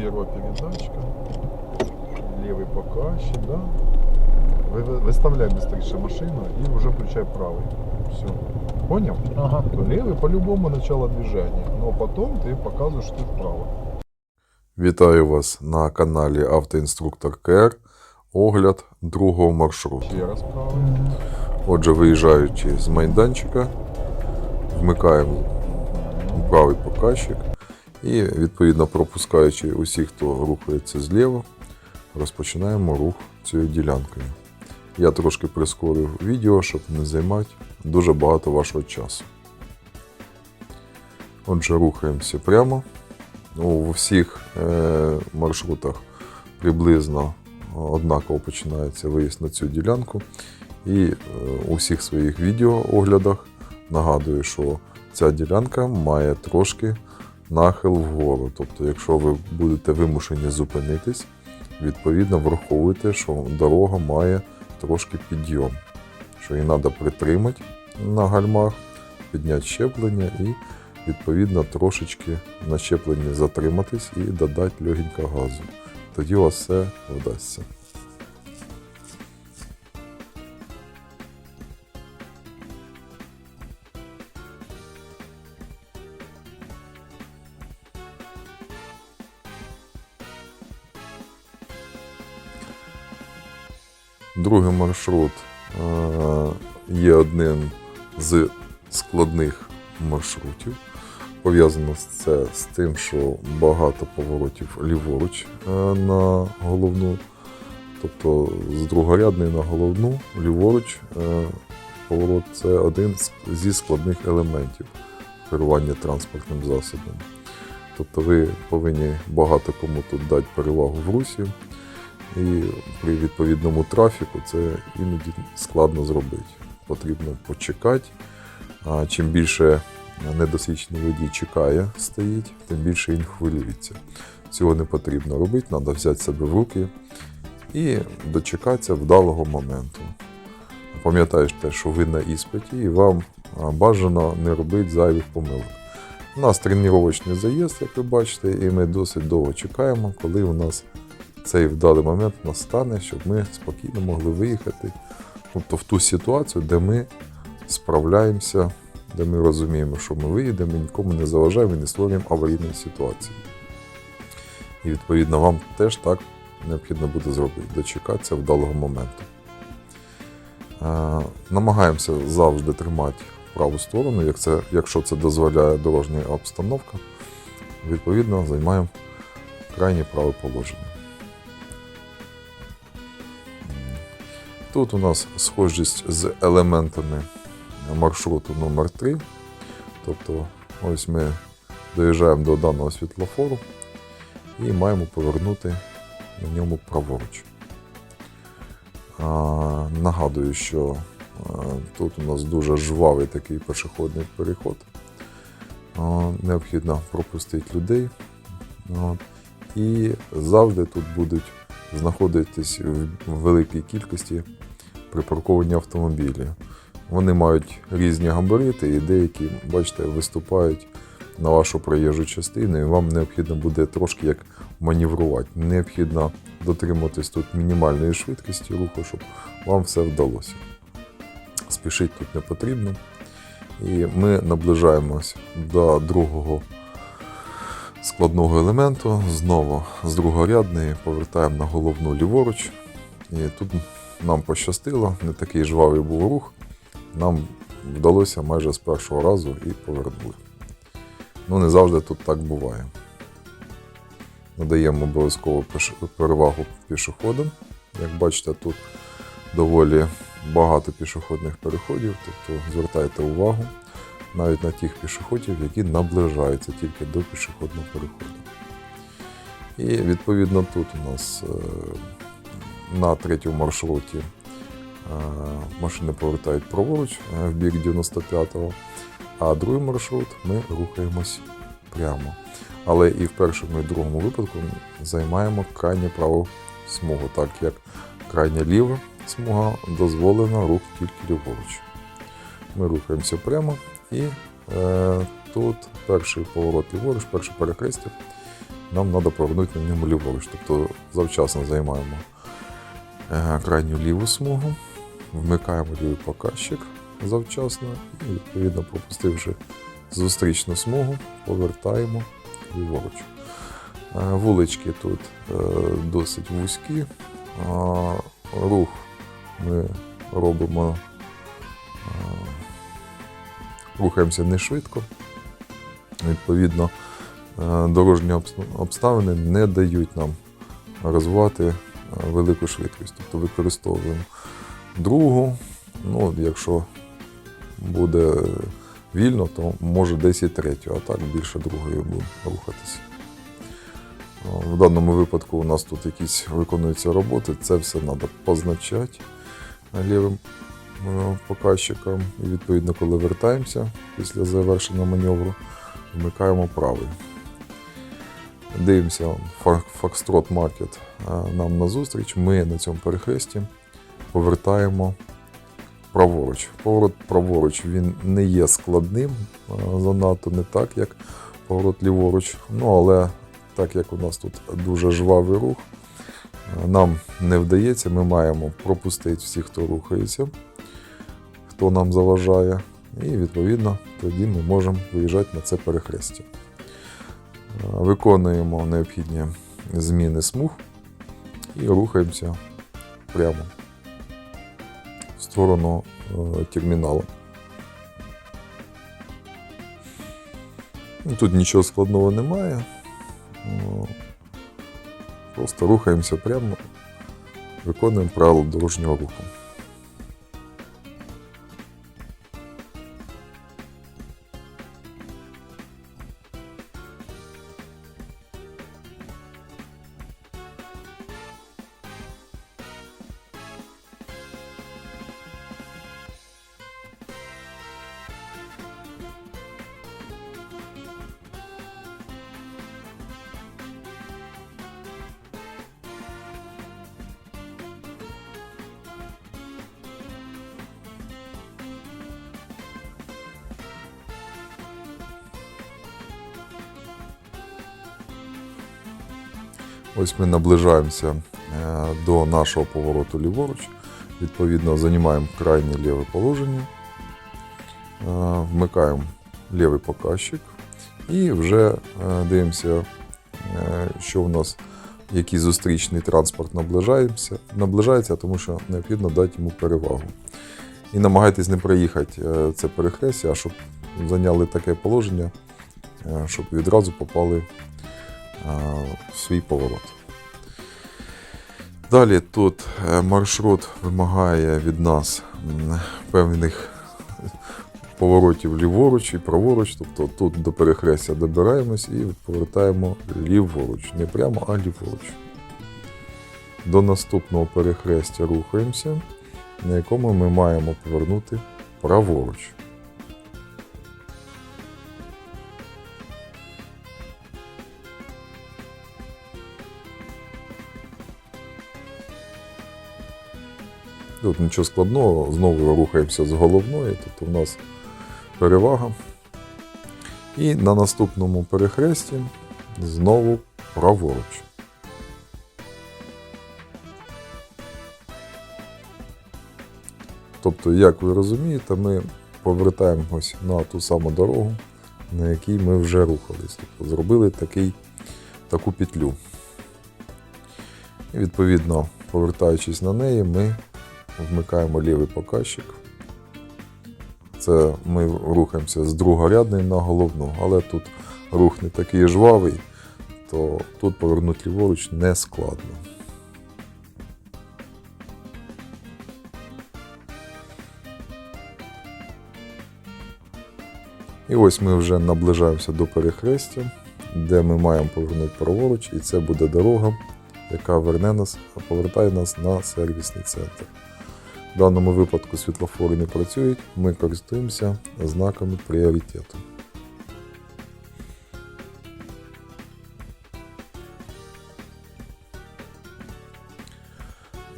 первая передачка, левый показчик, да. Вы- вы- Выставляй быстрее машину и уже включай правый. Все. Понял? Ага. То левый по-любому начало движения, но потом ты показываешь, что ты вправо. Вітаю вас на каналі Автоінструктор КР. Огляд другого маршруту. Ще раз правий. Отже, виїжджаючи з майданчика, вмикаємо правий показчик і, відповідно, пропускаючи усіх, хто рухається зліва, розпочинаємо рух цією ділянкою. Я трошки прискорив відео, щоб не займати дуже багато вашого часу. Отже, рухаємося прямо. Ну, у всіх е, маршрутах приблизно однаково починається виїзд на цю ділянку. І е, у всіх своїх відеооглядах нагадую, що ця ділянка має трошки нахил вгору. Тобто, якщо ви будете вимушені зупинитись, відповідно враховуйте, що дорога має трошки підйом, що її треба притримати на гальмах, підняти щеплення і відповідно трошечки на щепленні затриматись і додати легенько газу. Тоді у вас все вдасться. Другий маршрут е, є одним з складних маршрутів. Пов'язано це з тим, що багато поворотів ліворуч е, на головну, тобто з другорядної на головну, ліворуч е, поворот це один зі складних елементів керування транспортним засобом. Тобто ви повинні багато кому тут дати перевагу в русі, і при відповідному трафіку це іноді складно зробити. Потрібно почекати. А чим більше недосвідчений водій чекає, стоїть, тим більше він хвилюється. Цього не потрібно робити, треба взяти себе в руки і дочекатися вдалого моменту. Пам'ятаєш те, що ви на іспиті, і вам бажано не робити зайвих помилок. У нас тренувальний заїзд, як ви бачите, і ми досить довго чекаємо, коли у нас цей вдалий момент настане, щоб ми спокійно могли виїхати. Тобто в ту ситуацію, де ми справляємося, де ми розуміємо, що ми виїдемо, і нікому не заважаємо і не створюємо аварійної ситуації. І відповідно вам теж так необхідно буде зробити, дочекатися вдалого моменту. Е, Намагаємося завжди тримати праву сторону, як це, якщо це дозволяє дорожня обстановка. Відповідно, займаємо крайнє праве положення. Тут у нас схожість з елементами маршруту номер 3 Тобто, ось ми доїжджаємо до даного світлофору і маємо повернути на ньому праворуч. А, нагадую, що а, тут у нас дуже жвавий такий пішохідний переход. А, необхідно пропустити людей. От. І завжди тут будуть знаходитись в великій кількості припарковані автомобілі. Вони мають різні габарити, і деякі, бачите, виступають на вашу проїжджу частину, і вам необхідно буде трошки як маневрувати. Необхідно дотримуватись тут мінімальної швидкості руху, щоб вам все вдалося. Спішити тут не потрібно. І ми наближаємось до другого складного елементу. Знову з другорядної повертаємо на головну ліворуч. І тут нам пощастило, не такий жвавий був рух. Нам вдалося майже з першого разу і повернули. Ну, не завжди тут так буває. Надаємо обов'язково перевагу пішоходам. Як бачите, тут доволі багато пішохідних переходів, тобто звертайте увагу навіть на тих пішоходів, які наближаються тільки до пішохідного переходу. І відповідно тут у нас е, на третьому маршруті е, машини повертають праворуч е, в бік 95-го, а другий маршрут ми рухаємось прямо. Але і в першому і другому випадку займаємо крайню праву смугу, так як крайня ліва смуга дозволена рух тільки ліворуч. Ми рухаємося прямо і е, тут перший поворот ліворуч, перше перехрестя. нам треба повернути на ньому ліворуч. Тобто завчасно займаємо е, крайню ліву смугу, вмикаємо лівий показчик завчасно і, відповідно, пропустивши зустрічну смугу, повертаємо ліворуч. Е, Вулички тут е, досить вузькі. а Рух ми робимо, е, рухаємося не швидко. Відповідно, е, дорожні обставини не дають нам розвивати е, велику швидкість. Тобто використовуємо другу. Ну, якщо буде вільно, то може десь і третю, а так більше другою будемо рухатися. В даному випадку у нас тут якісь виконуються роботи, це все треба позначати лівим показчиком. І відповідно, коли вертаємося після завершення маневру, вмикаємо правий. Дивимося, Foxtrot Market е, нам назустріч. Ми на цьому перехресті повертаємо праворуч. Поворот праворуч він не є складним, е, занадто не так, як поворот ліворуч. Ну, але так як у нас тут дуже жвавий рух, е, нам не вдається, ми маємо пропустити всіх, хто рухається, хто нам заважає, і відповідно тоді ми можемо виїжджати на це перехрестя. Е, Виконуємо необхідні зміни смуг і рухаємося прямо в сторону е, терміналу. Ну, Тут нічого складного немає. Ну, Просто рухаємося прямо, виконуємо правила дорожнього руху. Ось ми наближаємося е, до нашого повороту ліворуч. Відповідно, займаємо крайнє ліве положення, е, вмикаємо лівий показчик і вже е, дивимося, що у нас який зустрічний транспорт наближається, наближається, тому що необхідно дати йому перевагу. І намагайтесь не проїхати це перехрестя, а щоб зайняли таке положення, щоб відразу попали свій поворот. Далі тут е, маршрут вимагає від нас певних поворотів ліворуч і праворуч. Тобто тут до перехрестя добираємось і повертаємо ліворуч. Не прямо, а ліворуч. До наступного перехрестя рухаємося, на якому ми маємо повернути праворуч. Тут нічого складного, знову рухаємося з головної, тут у нас перевага. І на наступному перехресті знову праворуч. Тобто, як ви розумієте, ми повертаємось на ту саму дорогу, на якій ми вже рухались. Тобто зробили такий, таку петлю. І відповідно, повертаючись на неї, ми вмикаємо лівий показчик. Це ми рухаємося з другорядної на головну, але тут рух не такий жвавий, то тут повернути ліворуч не складно. І ось ми вже наближаємося до перехрестя, де ми маємо повернути праворуч, і це буде дорога, яка верне нас, повертає нас на сервісний центр. В даному випадку світлофори не працюють, ми користуємося знаками пріоритету.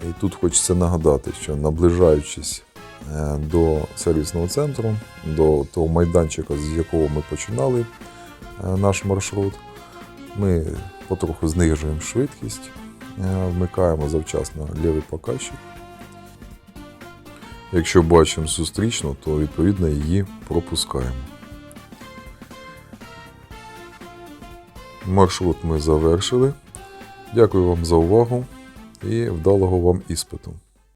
І тут хочеться нагадати, що наближаючись е, до сервісного центру, до того майданчика, з якого ми починали е, наш маршрут, ми потроху знижуємо швидкість, е, вмикаємо завчасно лівий показчик. Якщо бачимо зустрічну, то відповідно її пропускаємо. Маршрут ми завершили. Дякую вам за увагу і вдалого вам іспиту.